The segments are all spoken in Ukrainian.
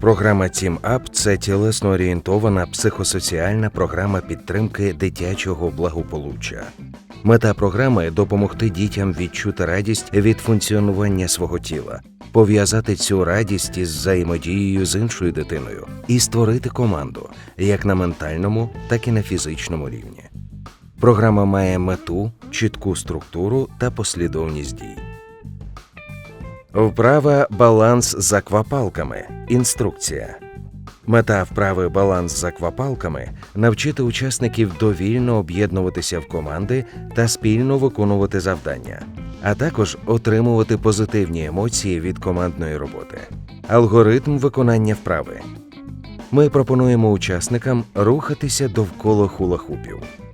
Програма Team Up – це тілесно орієнтована психосоціальна програма підтримки дитячого благополуччя. Мета програми допомогти дітям відчути радість від функціонування свого тіла, пов'язати цю радість із взаємодією з іншою дитиною і створити команду як на ментальному, так і на фізичному рівні. Програма має мету, чітку структуру та послідовність дій. Вправа баланс з аквапалками. Інструкція. Мета вправи баланс з аквапалками навчити учасників довільно об'єднуватися в команди та спільно виконувати завдання, а також отримувати позитивні емоції від командної роботи. Алгоритм виконання вправи. Ми пропонуємо учасникам рухатися довкола хула-хупів.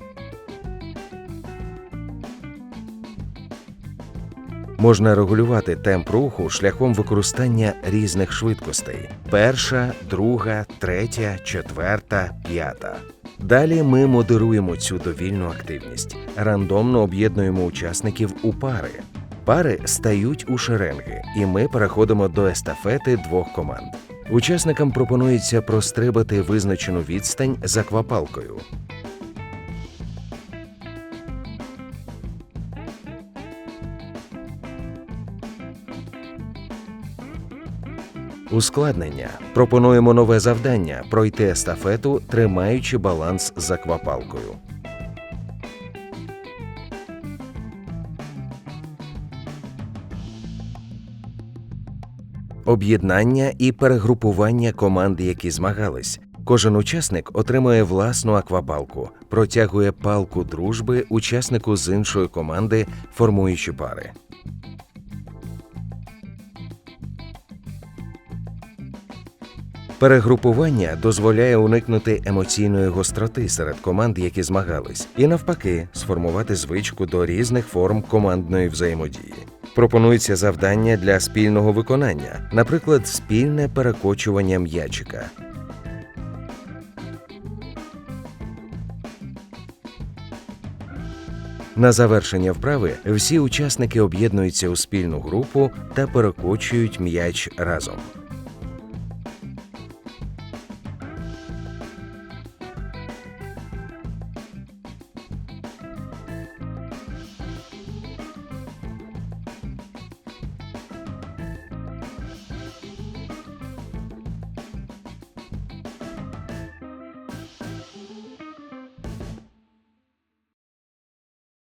Можна регулювати темп руху шляхом використання різних швидкостей: перша, друга, третя, четверта, п'ята. Далі ми модеруємо цю довільну активність, рандомно об'єднуємо учасників у пари. Пари стають у шеренги, і ми переходимо до естафети двох команд. Учасникам пропонується прострибати визначену відстань з аквапалкою. Ускладнення. Пропонуємо нове завдання пройти естафету, тримаючи баланс з аквапалкою. Об'єднання і перегрупування команд, які змагались. Кожен учасник отримує власну аквапалку, протягує палку дружби учаснику з іншої команди, формуючи пари. Перегрупування дозволяє уникнути емоційної гостроти серед команд, які змагались, і навпаки, сформувати звичку до різних форм командної взаємодії. Пропонується завдання для спільного виконання, наприклад, спільне перекочування м'ячика. На завершення вправи всі учасники об'єднуються у спільну групу та перекочують м'яч разом.